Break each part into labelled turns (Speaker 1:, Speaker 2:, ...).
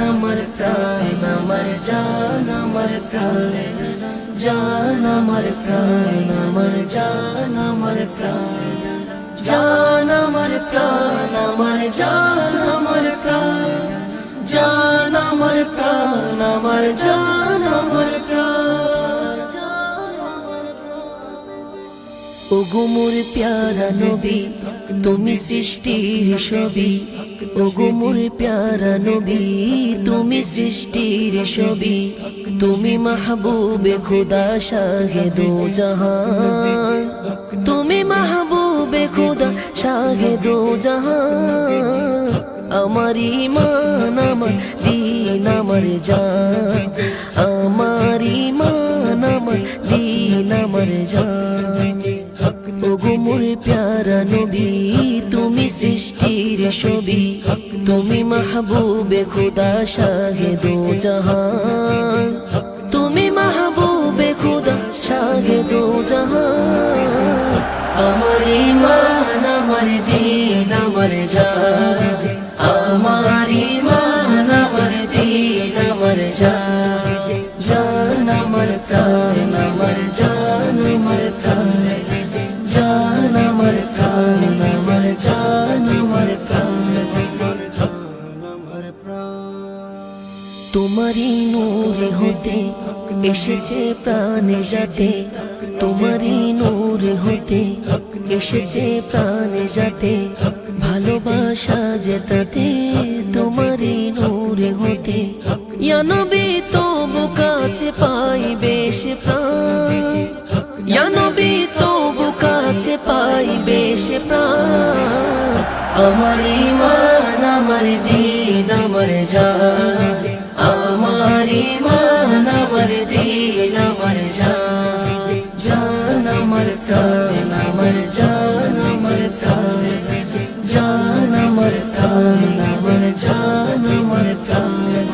Speaker 1: আমার প্রাণ আমার জান আমার প্রাণ জান আমার প্রাণ আমার জান আমার প্রাণ জান আমার প্রাণ আমার জান আমার প্রাণ জান আমার প্রাণ আমার জান ও গুমুর প্যারা নবী, তুমি সৃষ্টির ছবি। ও গুমুর প্যারা নবী, তুমি সৃষ্টির ছবি। তুমি মাহবুবে খুদা শাহে দো জাহান। তুমি মাহবুবে খুদা শাহে দো জাহান। আমার ইমান আমার দিন, আমার জান। আমার ইমান আমার দিন, আমার জান। মোর প্যারা নবী তুমি সৃষ্টির ছবি। তুমি মাহবুবে খুদা দো জাহান। তুমি মাহবুবে খুদা দো জাহান। আমার ইমান আমার দিন, আমার জান আমার ইমান আমার দিন, আমার জান জান আমার প্রাণ। জান আমার তোমারই নূরে হতে এসেছে প্রাণে যাতে, তোমারই নূরে হতে এসেছে প্রাণে যাতে, ভালোবাসা যেতাতে তোমারই নূরে হতে। ইয়ানবি তবু কাছে পাই বেশ প্রাণ ইয়ানবি কাছে পাই, বেশ প্রাণ। আমার ইমান আমার দিন, আমার জান। আমার ইমান আমার দিন, আমার জান। জান আমার প্রাণ, আমার জান, আমার প্রাণ। জান আমার প্রাণ, আমার জান, আমার প্রাণ।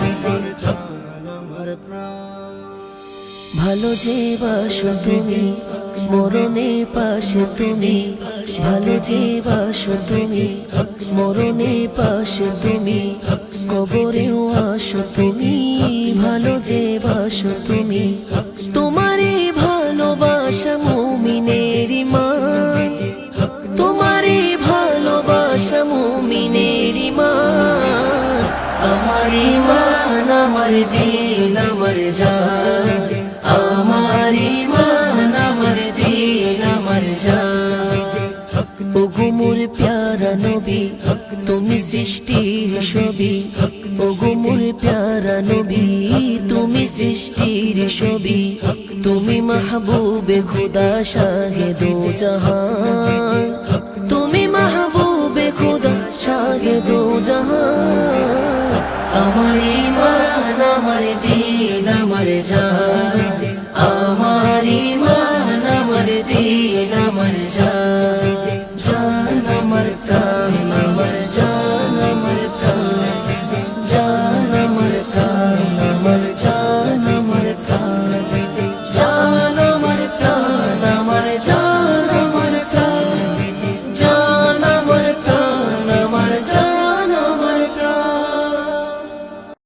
Speaker 1: ভালো যে বাসো তুমি মরণে পাশে তুমি, ভালো যে বাসো তুমি, মরণে পাশে তুমি, কবরেও আসো তুমি, ভালো যে বাসো তুমি। তোমারই ভালোবাসা মুমিনের মান তোমারই ভালোবাসা মুমিনের মান আমার ইমান, আমার দিন, আমার জান, আমার তুমি সৃষ্টির ছবি। ও গুমুর প্যারা নবী তুমি সৃষ্টির ছবি। তুমি মাহবুবে খুদা শাহে দো জাহান। তুমি মাহবুবে খুদা শাহে দো জাহান। আমার ইমান আমার দিন, আমার জান। আমার